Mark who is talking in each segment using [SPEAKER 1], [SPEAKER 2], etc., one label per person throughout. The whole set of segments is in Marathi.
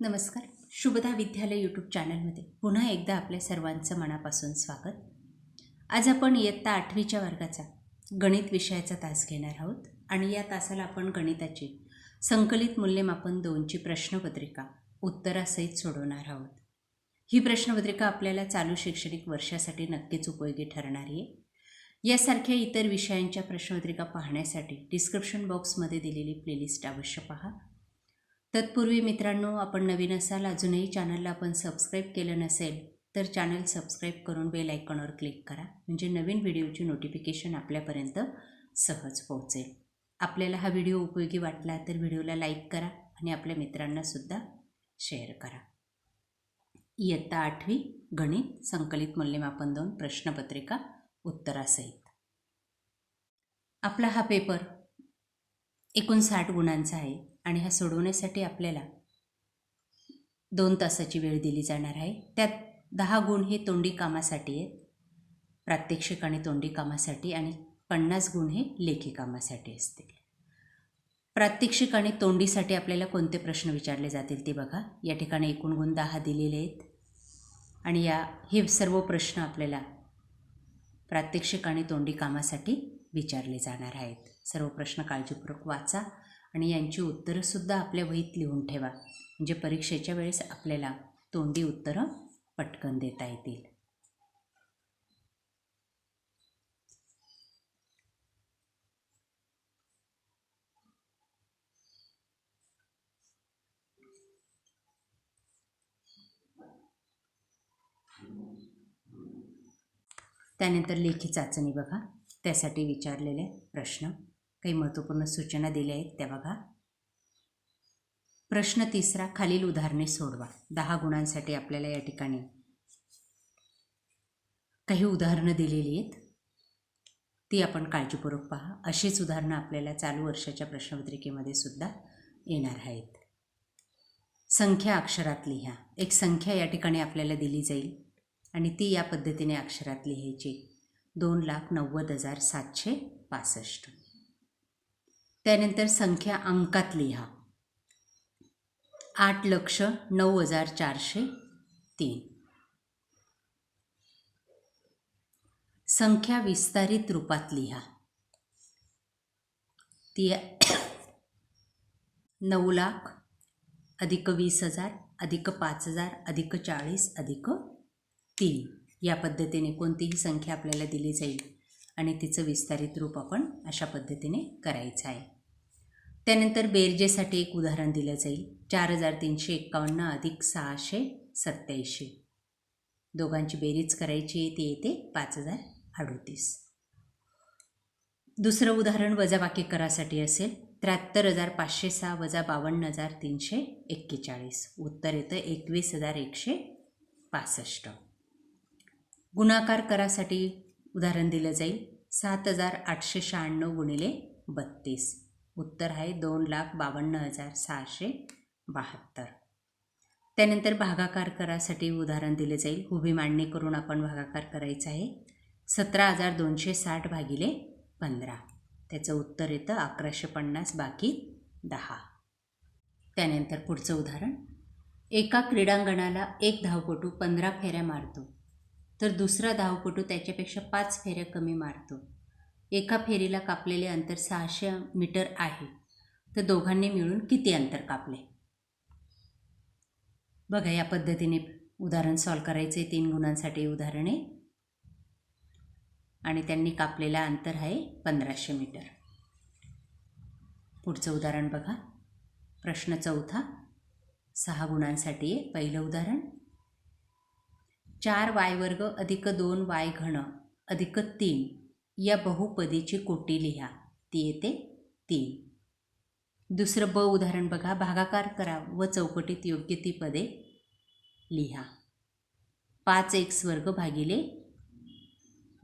[SPEAKER 1] नमस्कार. शुभदा विद्यालय यूट्यूब चॅनलमध्ये पुन्हा एकदा आपल्या सर्वांचं मनापासून स्वागत. आज आपण इयत्ता आठवीच्या वर्गाचा गणित विषयाचा तास घेणार आहोत आणि या तासाला आपण गणिताची संकलित मूल्यमापन दोनची प्रश्नपत्रिका उत्तरासहित सोडवणार आहोत. ही प्रश्नपत्रिका आपल्याला चालू शैक्षणिक वर्षासाठी नक्कीच उपयोगी ठरणारी आहे. यासारख्या इतर विषयांच्या प्रश्नपत्रिका पाहण्यासाठी डिस्क्रिप्शन बॉक्समध्ये दिलेली प्लेलिस्ट अवश्य पहा. तत्पूर्वी मित्रांनो आपण नवीन असाल अजूनही चॅनलला आपण सबस्क्राईब केलं नसेल तर चॅनल सबस्क्राईब करून बेल आयकॉनवर क्लिक करा म्हणजे नवीन व्हिडिओची नोटिफिकेशन आपल्यापर्यंत सहज पोहोचेल. आपल्याला हा व्हिडिओ उपयोगी वाटला तर व्हिडिओला लाईक करा आणि आपल्या मित्रांनासुद्धा शेअर करा. इयत्ता आठवी गणित संकलित मूल्यमापन दोन प्रश्नपत्रिका उत्तरासहित. आपला हा पेपर एकूण साठ गुणांचा आहे. आणि हा सोडवण्यासाठी आपल्याला दोन तासाची वेळ दिली जाणार आहे. त्यात दहा गुण हे तोंडी कामासाठी आहेत प्रात्यक्षिक आणि तोंडी कामासाठी आणि पन्नास गुण हे लेखी कामासाठी असतील. प्रात्यक्षिक आणि तोंडीसाठी आपल्याला कोणते प्रश्न विचारले जातील ते बघा. या ठिकाणी एकूण गुण दहा दिलेले आहेत. आणि या हे सर्व प्रश्न आपल्याला प्रात्यक्षिक आणि तोंडी कामासाठी विचारले जाणार आहेत. सर्व प्रश्न काळजीपूर्वक वाचा. आणि यांची उत्तरंसुद्धा आपल्या वहीत लिहून ठेवा. म्हणजे परीक्षेच्या वेळेस आपल्याला तोंडी उत्तरं पटकन देता येतील. त्यानंतर लेखी चाचणी बघा. त्यासाठी विचारलेले प्रश्न. काही महत्त्वपूर्ण सूचना दिल्या आहेत त्या बघा. प्रश्न तिसरा खालील उदाहरणे सोडवा. दहा गुणांसाठी आपल्याला या ठिकाणी काही उदाहरणं दिलेली आहेत. ती आपण काळजीपूर्वक पहा. अशीच उदाहरणं आपल्याला चालू वर्षाच्या प्रश्नपत्रिकेमध्ये सुद्धा येणार आहेत. संख्या अक्षरात लिहा. एक संख्या या ठिकाणी आपल्याला दिली जाईल आणि ती या पद्धतीने अक्षरात लिहायची. दोन लाख नव्वद हजार सातशे पासष्ट. त्यानंतर संख्या अंकात लिहा. आठ लक्ष नऊ हजार चारशे तीन. संख्या विस्तारित रूपात लिहा. ती नऊ लाख अधिक वीस हजार अधिक पाच हजार अधिक चाळीस अधिक तीन. या पद्धतीने कोणतीही संख्या आपल्याला दिली जाईल आणि तिचं विस्तारित रूप आपण अशा पद्धतीने करायचं आहे. त्यानंतर बेरजेसाठी एक उदाहरण दिलं जाईल. चार हजार तीनशे एक्कावन्न अधिक सहाशे सत्याऐंशी दोघांची बेरीज करायची आहे ती येते पाच हजार अडोतीस. दुसरं उदाहरण वजाबाकी करासाठी असेल. त्र्याहत्तर हजार पाचशे सहा वजा बावन्न हजार तीनशे एक्केचाळीस. उत्तर येतं एकवीस हजार एकशे पासष्ट. गुणाकार करासाठी उदाहरण दिलं जाईल. सात हजार आठशे शहाण्णव गुणिले बत्तीस. उत्तर आहे दोन लाख बावन्न हजार सहाशे बहात्तर. त्यानंतर भागाकार करासाठी उदाहरण दिले जाईल. उभी मांडणी करून आपण भागाकार करायचा आहे. सतरा हजार दोनशे साठ भागिले पंधरा. त्याचं उत्तर येतं अकराशे पन्नास बाकी दहा. त्यानंतर पुढचं उदाहरण. एका क्रीडांगणाला एक धावपटू पंधरा फेऱ्या मारतो. तर दुसरा धावपटू त्याच्यापेक्षा पाच फेऱ्या कमी मारतो. एका फेरीला कापलेले अंतर सहाशे मीटर आहे. तर दोघांनी मिळून किती अंतर कापले? बघा या पद्धतीने उदाहरण सॉल्व करायचे. तीन गुणांसाठी उदाहरणे. आणि त्यांनी कापलेला अंतर आहे पंधराशे मीटर. पुढचं उदाहरण बघा. प्रश्न चौथा. सहा गुणांसाठी आहे पहिलं उदाहरण. चार वाय वर्ग अधिक दोन वाय घन अधिक तीन या बहुपदीची कोटी लिहा. ती येते तीन. दुसरं ब उदाहरण बघा. भागाकार करा व चौकटीत योग्य ती पदे लिहा. पाच एक्स वर्ग भागिले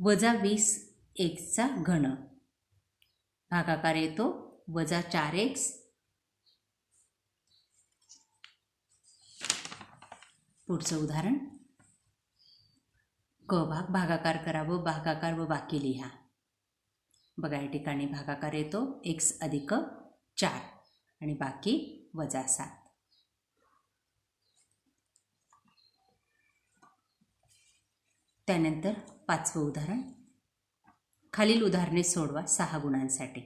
[SPEAKER 1] वजा वीस एक्सचा घन. भागाकार येतो. वजा चार एक्स पुढचं उदाहरण. क भाग भागाकार करा व भागाकार व बाकी लिहा. बघा या ठिकाणी भागाकार येतो. एक्स अधिक चार. आणि बाकी वजा सात. त्यानंतर पाचवं उदाहरण. खालील उदाहरणे सोडवा सहा गुणांसाठी.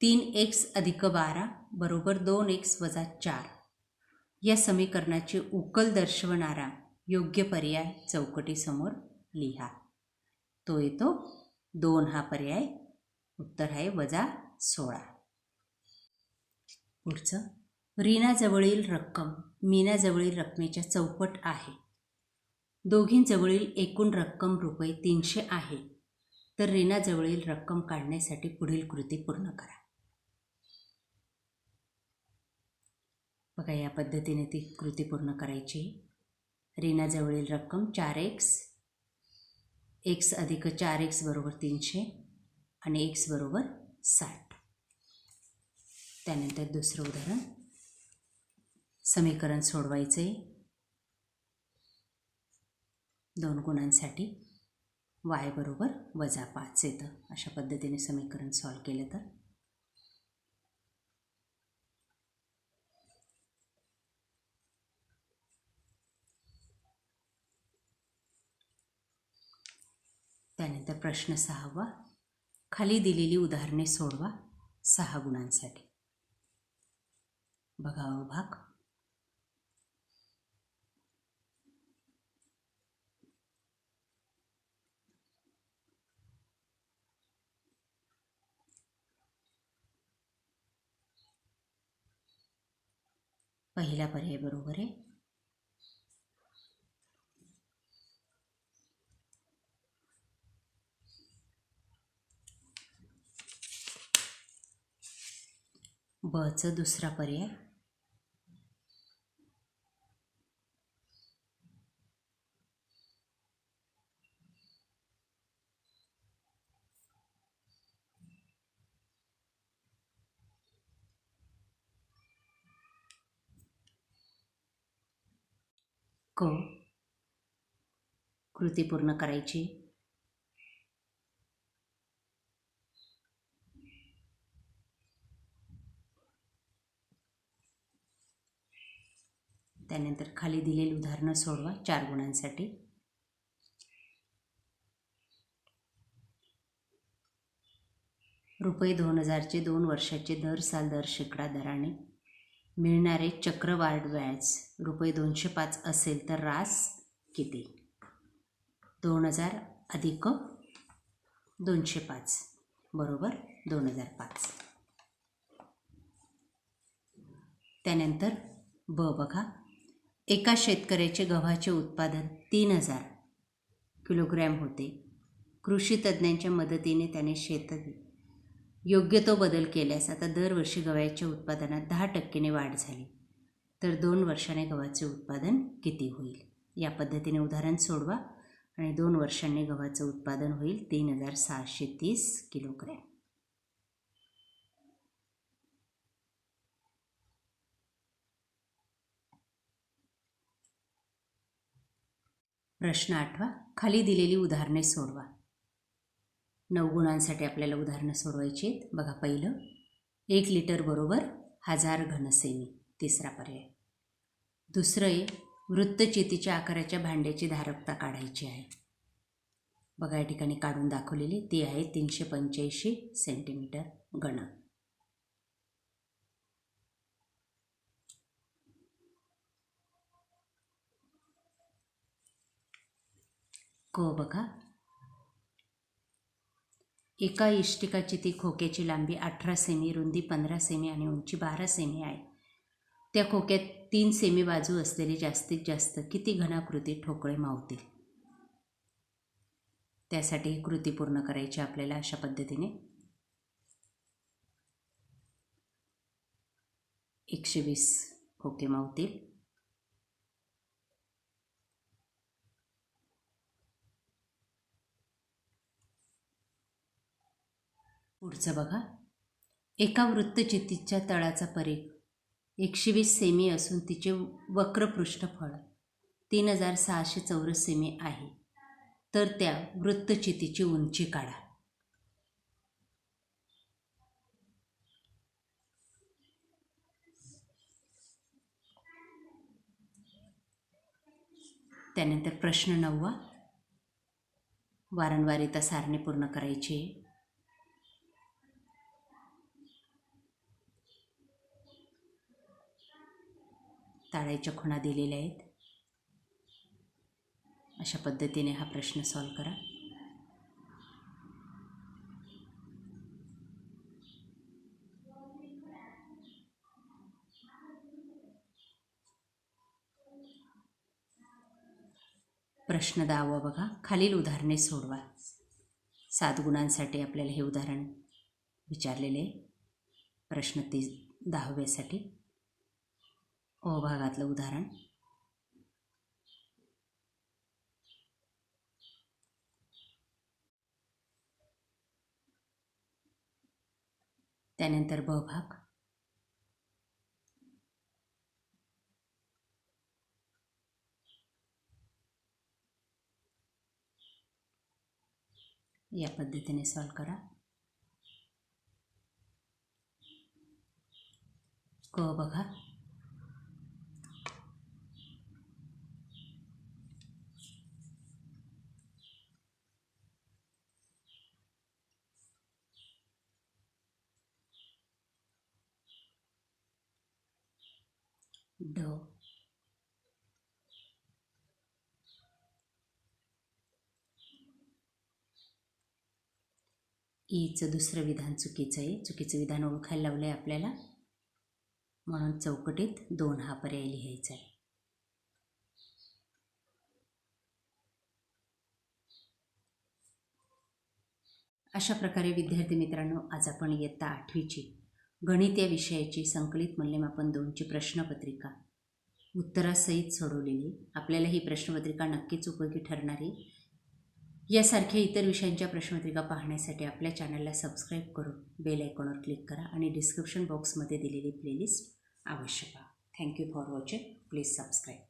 [SPEAKER 1] तीन एक्स अधिक बारा बरोबर दोन एक्स वजा चार. या समीकरणाची उकल दर्शवणारा योग्य पर्याय चौकटीसमोर लिहा. तो येतो दोन हा पर्याय उत्तर आहे वजा सोळा. पुढचं रीनाजवळील रक्कम मीनाजवळील रकमेच्या चौपट आहे. दोघींजवळील एकूण रक्कम रुपये तीनशे आहे. तर रीनाजवळील रक्कम काढण्यासाठी पुढील कृती पूर्ण करा. बघा या पद्धतीने ती कृती पूर्ण करायची. रीनाजवळील रक्कम चार एक्स एक्स अधिक चार एक्स बरोबर तीनशे. आणि एक्स बरोबर साठ. त्यानंतर दुसरं उदाहरण. समीकरण सोडवायचं. आहे दोन गुणांसाठी वाय बरोबर वजा पाच येतं. अशा पद्धतीने समीकरण सॉल्व केलं तर. त्यानंतर प्रश्न सहावा. खाली दिलेली उदाहरणे सोडवा सहा गुणांसाठी. बघा हो भाग. पहिला पर्याय बरोबर आहे. बचं दुसरा पर्याय. क. कृती पूर्ण करायची. त्यानंतर खाली दिलेली उदाहरणं सोडवा चार गुणांसाठी. रुपये दोन हजारचे दोन वर्षाचे दर साल दर शेकडा दराने. मिळणारे चक्रवाढ व्याज रुपये दोनशे पाच असेल तर रास किती? दोन हजार अधिक दोनशे पाच. बरोबर दोन हजार पाच. त्यानंतर ब बघा. एका शेतकऱ्याचे गव्हाचे उत्पादन तीन हजार किलोग्रॅम होते. कृषी तज्ज्ञांच्या मदतीने त्याने शेतात योग्य तो बदल केल्यास आता दरवर्षी गव्हाच्या उत्पादनात दहा टक्केने वाढ झाली. तर दोन वर्षाने गव्हाचे उत्पादन किती होईल? या पद्धतीने उदाहरण सोडवा आणि दोन वर्षांनी गव्हाचं उत्पादन होईल तीन हजार सहाशे तीस किलोग्रॅम. प्रश्न आठवा. खाली दिलेली उदाहरणे सोडवा. नऊ गुणांसाठी आपल्याला उदाहरणं सोडवायची आहेत बघा पहिलं. एक लिटर बरोबर हजार घनसेमी. तिसरा पर्याय. दुसरं आहे वृत्तचेतीच्या आकाराच्या भांड्याची धारकता काढायची आहे. बघा या ठिकाणी काढून दाखवलेली. ती आहे तीनशे पंच्याऐंशी सेंटीमीटर गण क बघा. एका इष्टिकाची ती खोक्याची लांबी अठरा सेमी रुंदी पंधरा सेमी आणि उंची बारा सेमी आहे. त्या खोक्यात तीन सेमी बाजू असलेले जास्तीत जास्त किती घनाकृती ठोकळे मावतील? त्यासाठी ही कृती पूर्ण करायची आपल्याला अशा पद्धतीने. एकशे वीस खोके मावतील. पुढचं बघा. एका वृत्तचित्तीच्या तळाचा परीघ एकशे वीस सेमी असून तिचे वक्र पृष्ठफळ तीन हजार सहाशे चौरस सेमी आहे. तर त्या वृत्तचितीची उंची काढा. त्यानंतर प्रश्न नववा. वारंवार सारणी पूर्ण करायची काढायच्या खुणा दिलेल्या आहेत. अशा पद्धतीने हा प्रश्न सॉल्व करा. प्रश्न दहावा बघा. खालील उदाहरणे सोडवा. सात गुणांसाठी आपल्याला हे उदाहरण विचारलेले आहे. प्रश्न ती दहाव्यासाठी. अ भागातलं उदाहरण. त्यानंतर ब भाग. या पद्धतीने सॉल्व करा. क बघा. ड ईचं दुसरं विधान चुकीचं आहे. चुकीचं विधान ओळखायला लावलं आहे आपल्याला. म्हणून चौकटीत दोन हा पर्याय लिहायचा आहे. अशा प्रकारे विद्यार्थी मित्रांनो आज आपण इयत्ता आठवीची गणित या विषयाची संकलित मूल्यमापन दोनची प्रश्नपत्रिका. उत्तरासहित सोडवलेली. आपल्याला ही प्रश्नपत्रिका नक्कीच उपयोगी ठरणारी. यासारख्या इतर विषयांच्या प्रश्नपत्रिका पाहण्यासाठी आपल्या चॅनलला सबस्क्राईब करून बेल आयकॉनवर क्लिक करा आणि डिस्क्रिप्शन बॉक्समध्ये दिलेली प्लेलिस्ट अवश्य पहा. Thank you for watching. Please subscribe.